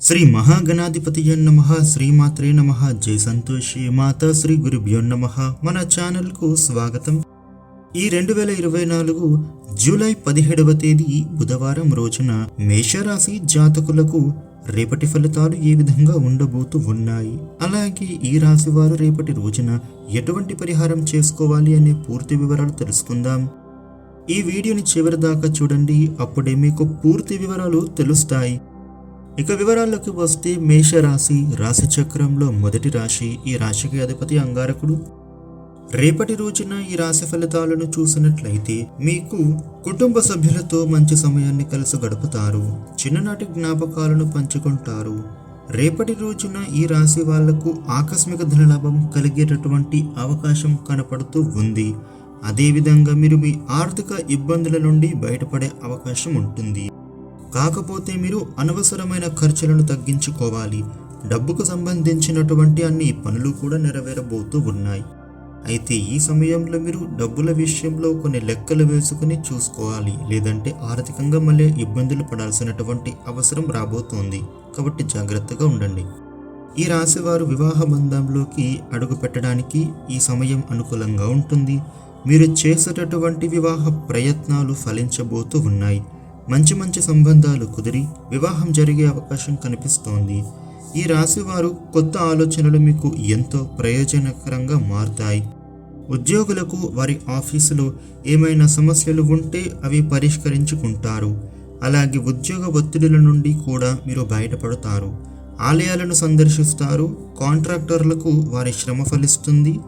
శ్రీ మహాగణాధిపతి నమ శ్రీమాత్రే నమ జై సంతోషి మాతా శ్రీ గురుభ్యో నమ. మన ఛానల్కు స్వాగతం. ఈ రెండు వేల ఇరవై నాలుగు జూలై పదిహేడవ తేదీ బుధవారం రోజున మేషరాశి జాతకులకు రేపటి ఫలితాలు ఏ విధంగా ఉండబోతూ ఉన్నాయి? అలాగే ఈ రాశి వారు రేపటి రోజున ఎటువంటి పరిహారం చేసుకోవాలి అనే పూర్తి వివరాలు తెలుసుకుందాం. ఈ వీడియోని చివరి దాకా చూడండి అప్పుడే మీకు పూర్తి వివరాలు తెలుస్తాయి. ఇక వివరాల్లోకి వస్తే మేషరాశి రాశి చక్రంలో మొదటి రాశి ఈ రాశికి అధిపతి అంగారకుడు. రేపటి రోజున ఈ రాశి ఫలితాలను చూసినట్లయితే మీకు కుటుంబ సభ్యులతో మంచి సమయాన్ని కలిసి గడుపుతారు చిన్ననాటి జ్ఞాపకాలను పంచుకుంటారు. రేపటి రోజున ఈ రాశి వాళ్ళకు ఆకస్మిక ధనలాభం కలిగేటటువంటి అవకాశం కనపడుతూ ఉంది. అదేవిధంగా మీరు మీ ఆర్థిక ఇబ్బందుల నుండి బయటపడే అవకాశం ఉంటుంది. కాకపోతే మీరు అనవసరమైన ఖర్చులను తగ్గించుకోవాలి. డబ్బుకు సంబంధించినటువంటి అన్ని పనులు కూడా నెరవేరబోతూ ఉన్నాయి. అయితే ఈ సమయంలో మీరు డబ్బుల విషయంలో కొన్ని లెక్కలు వేసుకుని చూసుకోవాలి. లేదంటే ఆర్థికంగా మళ్ళీ ఇబ్బందులు పడాల్సినటువంటి అవసరం రాబోతోంది. కాబట్టి జాగ్రత్తగా ఉండండి. ఈ రాశివారు వివాహ బంధంలోకి అడుగు పెట్టడానికి ఈ సమయం అనుకూలంగా ఉంటుంది. మీరు చేసేటటువంటి వివాహ ప్రయత్నాలు ఫలించబోతూ ఉన్నాయి. మంచి మంచి సంబంధాలు కుదిరి వివాహం జరిగే అవకాశం కనిపిస్తోంది. ఈ రాశి వారు కొత్త ఆలోచనలు మీకు ఎంతో ప్రయోజనకరంగా మారుతాయి. ఉద్యోగులకు వారి ఆఫీసులో ఏమైనా సమస్యలు ఉంటే అవి పరిష్కరించుకుంటారు. అలాగే ఉద్యోగ ఒత్తిడుల నుండి కూడా మీరు బయటపడతారు. ఆలయాలను సందర్శిస్తారు. కాంట్రాక్టర్లకు వారి శ్రమ ఫలిస్తుంది.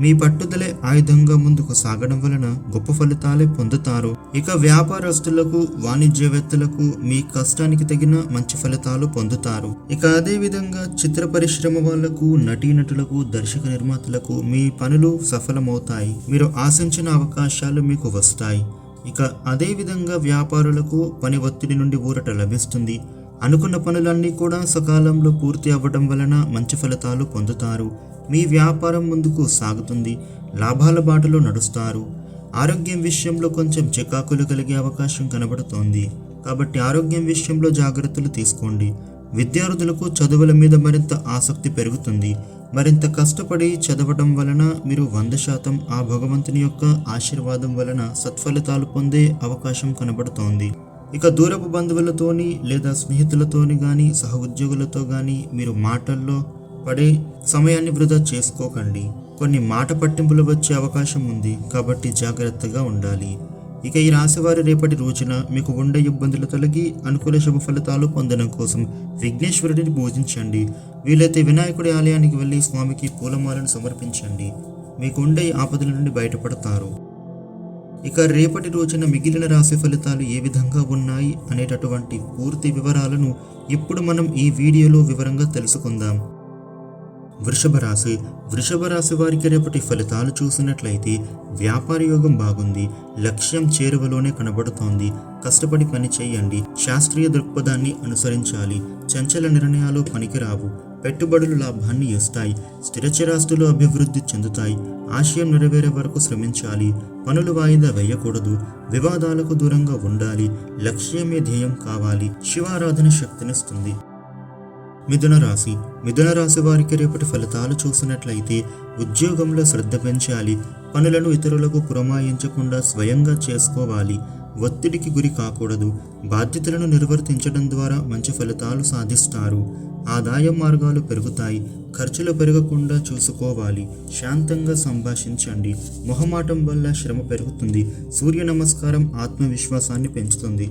మీ పట్టుదలే ఆయుధంగా ముందుకు సాగడం వలన గొప్ప ఫలితాలే పొందుతారు. ఇక వ్యాపారస్తులకు వాణిజ్యవేత్తలకు మీ కష్టానికి తగిన మంచి ఫలితాలు పొందుతారు. ఇక అదే విధంగా చిత్ర పరిశ్రమ వాళ్ళకు నటీనటులకు దర్శక నిర్మాతలకు మీ పనులు సఫలమవుతాయి. మీరు ఆశించిన అవకాశాలు మీకు వస్తాయి. ఇక అదే విధంగా వ్యాపారులకు పని ఒత్తిడి నుండి ఊరట లభిస్తుంది. అనుకున్న పనులన్నీ కూడా సకాలంలో పూర్తి అవ్వడం వలన మంచి ఫలితాలు పొందుతారు. మీ వ్యాపారం ముందుకు సాగుతుంది. లాభాల బాటలో నడుస్తారు. ఆరోగ్యం విషయంలో కొంచెం చికాకులు కలిగే అవకాశం కనబడుతోంది. కాబట్టి ఆరోగ్యం విషయంలో జాగ్రత్తలు తీసుకోండి. విద్యార్థులకు చదువుల మీద మరింత ఆసక్తి పెరుగుతుంది. మరింత కష్టపడి చదవడం వలన మీరు వంద శాతం ఆ భగవంతుని యొక్క ఆశీర్వాదం వలన సత్ఫలితాలు పొందే అవకాశం కనబడుతోంది. ఇక దూరపు బంధువులతోని లేదా స్నేహితులతోని కానీ సహ ఉద్యోగులతో కానీ మీరు మాటల్లో పడే సమయాన్ని వృధా చేసుకోకండి. కొన్ని మాట పట్టింపులు వచ్చే అవకాశం ఉంది కాబట్టి జాగ్రత్తగా ఉండాలి. ఇక ఈ రాశివారి రేపటి రోజున మీకు ఉండే ఇబ్బందులు తొలగి అనుకూల శుభ ఫలితాలు పొందడం కోసం విఘ్నేశ్వరుడిని పూజించండి వీలైతే వినాయకుడి ఆలయానికి వెళ్ళి స్వామికి పూలమాలను సమర్పించండి. మీకు ఉండే ఆపదల నుండి బయటపడతారు. ఇక రేపటి రోజున మిగిలిన రాశి ఫలితాలు ఏ విధంగా ఉన్నాయి అనేటటువంటి పూర్తి వివరాలను ఇప్పుడు మనం ఈ వీడియోలో వివరంగా తెలుసుకుందాం. వృషభ రాశి. వృషభ రాశి వారికి రేపటి ఫలితాలు చూసినట్లయితే వ్యాపార యోగం బాగుంది లక్ష్యం చేరువలోనే కనబడుతోంది. కష్టపడి పని చేయండి శాస్త్రీయ దృక్పథాన్ని అనుసరించాలి చంచల నిర్ణయాలు పనికిరావు. పెట్టుబడులు లాభాన్ని ఇస్తాయి స్థిరచరాస్తులు అభివృద్ధి చెందుతాయి. ఆశయం నెరవేరే వరకు శ్రమించాలి. పనులు వాయిదా వేయకూడదు. వివాదాలకు దూరంగా ఉండాలి. లక్ష్యమే ధ్యేయం కావాలి. శివారాధన శక్తినిస్తుంది. మిథున రాశి. మిథున రాశి వారికి రేపటి ఫలితాలు చూసినట్లయితే ఉద్యోగంలో శ్రద్ధ పెంచాలి. పనులను ఇతరులకు పురమాయించకుండా స్వయంగా చేసుకోవాలి. ఒత్తిడికి గురి కాకూడదు. బాధ్యతలను నిర్వర్తించడం ద్వారా మంచి ఫలితాలు సాధిస్తారు. ఆదాయ మార్గాలు పెరుగుతాయి. ఖర్చులు పెరగకుండా చూసుకోవాలి. శాంతంగా సంభాషించండి. మొహమాటం వల్ల శ్రమ పెరుగుతుంది. సూర్య నమస్కారం ఆత్మవిశ్వాసాన్ని పెంచుతుంది.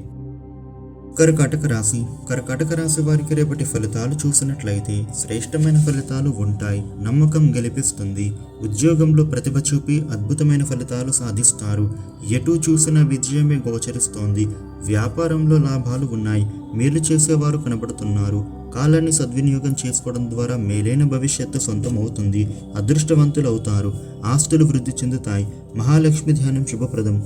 కర్కాటక రాశి. కర్కాటక రాశి వారికి రేపటి ఫలితాలు చూసినట్లయితే శ్రేష్టమైన ఫలితాలు ఉంటాయి. నమ్మకం గెలిపిస్తుంది. ఉద్యోగంలో ప్రతిభ చూపి అద్భుతమైన ఫలితాలు సాధిస్తారు. ఎటు చూసిన విజయమే గోచరిస్తోంది. వ్యాపారంలో లాభాలు ఉన్నాయి. మేలు చేసేవారు కనబడుతున్నారు. కాలాన్ని సద్వినియోగం చేసుకోవడం ద్వారా మేలైన భవిష్యత్తు సొంతం అవుతుంది అదృష్టవంతులు అవుతారు ఆస్తులు వృద్ధి చెందుతాయి. మహాలక్ష్మి ధ్యానం శుభప్రదం.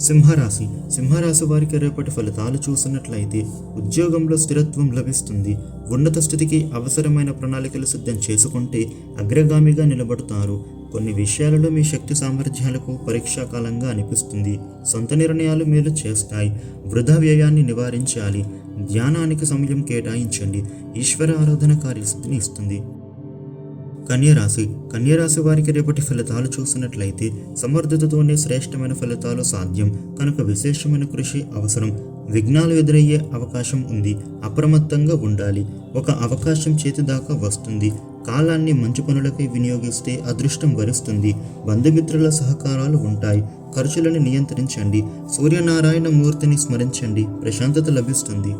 సింహరాశి. సింహరాశి వారికి రేపటి ఫలితాలు చూసినట్లయితే ఉద్యోగంలో స్థిరత్వం లభిస్తుంది. ఉన్నత స్థితికి అవసరమైన ప్రణాళికలు సిద్ధం చేసుకుంటే అగ్రగామిగా నిలబడతారు. కొన్ని విషయాలలో మీ శక్తి సామర్థ్యాలకు పరీక్షా కాలంగా అనిపిస్తుంది. సొంత నిర్ణయాలు మీరు చేస్తాయి. వృధా వ్యయాన్ని నివారించాలి. ధ్యానానికి సమయం కేటాయించండి. ఈశ్వర ఆరాధన కార్యసిద్ధిని ఇస్తుంది. కన్యరాశి. కన్యరాశి వారికి రేపటి ఫలితాలు చూసినట్లయితే సమర్థతతోనే శ్రేష్టమైన ఫలితాలు సాధ్యం. కనుక విశేషమైన కృషి అవసరం. విఘ్నాలు ఎదురయ్యే అవకాశం ఉంది. అప్రమత్తంగా ఉండాలి. ఒక అవకాశం చేతి దాకా వస్తుంది. కాలాన్ని మంచి పనులకై వినియోగిస్తే అదృష్టం వరిస్తుంది. బంధుమిత్రుల సహకారాలు ఉంటాయి. ఖర్చులను నియంత్రించండి. సూర్యనారాయణ మూర్తిని స్మరించండి. ప్రశాంతత లభిస్తుంది.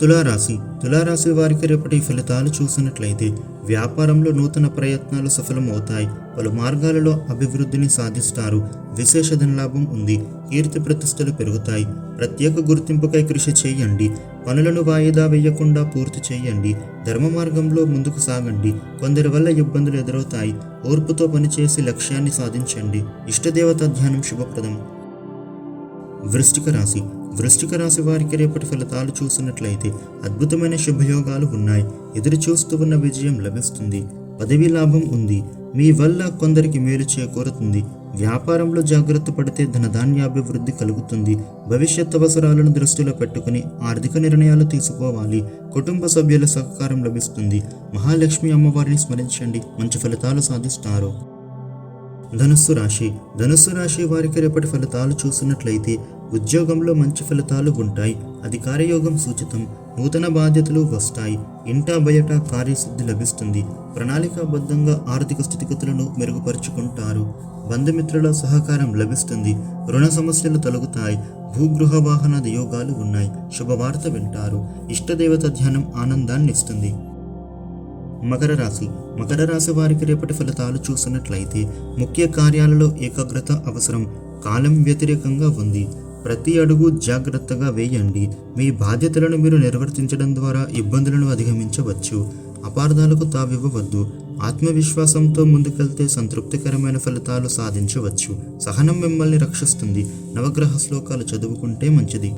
తులారాశి. తులారాశి వారికి రేపటి ఫలితాలు చూసినట్లయితే వ్యాపారంలో నూతన ప్రయత్నాలు సఫలమవుతాయి. పలు మార్గాలలో అభివృద్ధిని సాధిస్తారు. విశేష ధనలాభం ఉంది. కీర్తి ప్రతిష్టలు పెరుగుతాయి. ప్రత్యేక గుర్తింపుకై కృషి చేయండి. పనులను వాయిదా వేయకుండా పూర్తి చేయండి. ధర్మ మార్గంలో ముందుకు సాగండి. కొందరి వల్ల ఇబ్బందులు ఎదురవుతాయి. ఓర్పుతో పనిచేసి లక్ష్యాన్ని సాధించండి. ఇష్టదేవత ధ్యానం శుభప్రదం. వృష్టిక రాశి. వృష్టిక రాశి వారికి రేపటి ఫలితాలు చూసినట్లయితే అద్భుతమైన శుభయోగాలు ఉన్నాయి. ఎదురు చూస్తూ ఉన్న విజయం లభిస్తుంది. పదవీ లాభం ఉంది. మీ వల్ల కొందరికి మేలు చేకూరుతుంది. వ్యాపారంలో జాగ్రత్త పడితే ధనధాన్యాభివృద్ధి కలుగుతుంది. భవిష్యత్ అవసరాలను దృష్టిలో పెట్టుకుని ఆర్థిక నిర్ణయాలు తీసుకోవాలి. కుటుంబ సభ్యుల సహకారం లభిస్తుంది. మహాలక్ష్మి అమ్మవారిని స్మరించండి. మంచి ఫలితాలు సాధిస్తారు. ధనుస్సు రాశి. ధనుస్సు రాశి వారికి రేపటి ఫలితాలు చూసినట్లయితే ఉద్యోగంలో మంచి ఫలితాలు ఉంటాయి. అధికారయోగం సూచితం. నూతన బాధ్యతలు వస్తాయి. ఇంటా బయట కార్యసిద్ధి లభిస్తుంది. ప్రణాళికాబద్ధంగా ఆర్థిక స్థితిగతులను మెరుగుపరుచుకుంటారు. బంధుమిత్రుల సహకారం లభిస్తుంది. రుణ సమస్యలు తొలగుతాయి. భూగృహ వాహనాది యోగాలు ఉన్నాయి. శుభవార్త వింటారు. ఇష్టదేవత ధ్యానం ఆనందాన్ని ఇస్తుంది. మకర రాశి. మకర రాశి వారికి రేపటి ఫలితాలు చూసినట్లయితే ముఖ్య కార్యాలలో ఏకాగ్రత అవసరం. కాలం వ్యతిరేకంగా ఉంది. ప్రతి అడుగు జాగ్రత్తగా వేయండి. మీ బాధ్యతలను మీరు నిర్వర్తించడం ద్వారా ఇబ్బందులను అధిగమించవచ్చు. అపార్థాలకు తావివ్వవద్దు. ఆత్మవిశ్వాసంతో ముందుకెళ్తే సంతృప్తికరమైన ఫలితాలు సాధించవచ్చు. సహనం మిమ్మల్ని రక్షిస్తుంది. నవగ్రహ శ్లోకాలు చదువుకుంటే మంచిది.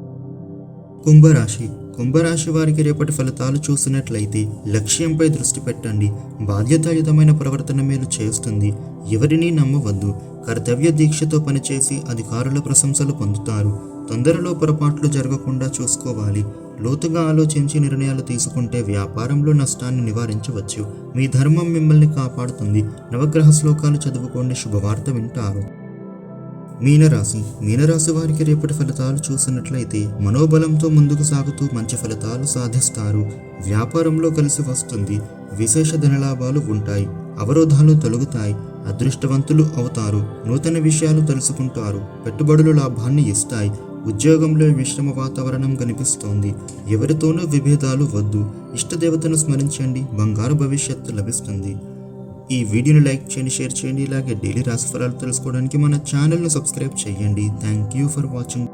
కుంభరాశి. కుంభరాశి వారికి రేపటి ఫలితాలు చూసినట్లయితే లక్ష్యంపై దృష్టి పెట్టండి. బాధ్యతాయుతమైన ప్రవర్తన మీరు చేస్తుంది. ఎవరినీ నమ్మవద్దు. కర్తవ్య దీక్షతో పనిచేసి అధికారుల ప్రశంసలు పొందుతారు. తొందరలో పొరపాట్లు జరగకుండా చూసుకోవాలి. లోతుగా ఆలోచించి నిర్ణయాలు తీసుకుంటే వ్యాపారంలో నష్టాన్ని నివారించవచ్చు. మీ ధర్మం మిమ్మల్ని కాపాడుతుంది. నవగ్రహ శ్లోకాలు చదువుకోండి. శుభవార్త వింటారు. మీనరాశి. మీనరాశి వారికి రేపటి ఫలితాలు చూసినట్లయితే మనోబలంతో ముందుకు సాగుతూ మంచి ఫలితాలు సాధిస్తారు. వ్యాపారంలో కలిసి వస్తుంది. విశేష ధనలాభాలు ఉంటాయి. అవరోధాలు తొలగుతాయి. అదృష్టవంతులు అవుతారు. నూతన విషయాలు తెలుసుకుంటారు. పెట్టుబడులు లాభాన్ని ఇస్తాయి. ఉద్యోగంలో విశ్రమ వాతావరణం కనిపిస్తోంది. ఎవరితోనూ విభేదాలు వద్దు. ఇష్టదేవతను స్మరించండి. బంగారు భవిష్యత్తు లభిస్తుంది. ఈ వీడియోని లైక్ చేయండి షేర్ చేయండి. ఇలాగే డైలీ రాశిఫలాలు తెలుసుకోవడానికి మన ఛానల్ను సబ్స్క్రైబ్ చేయండి. Thank you for watching.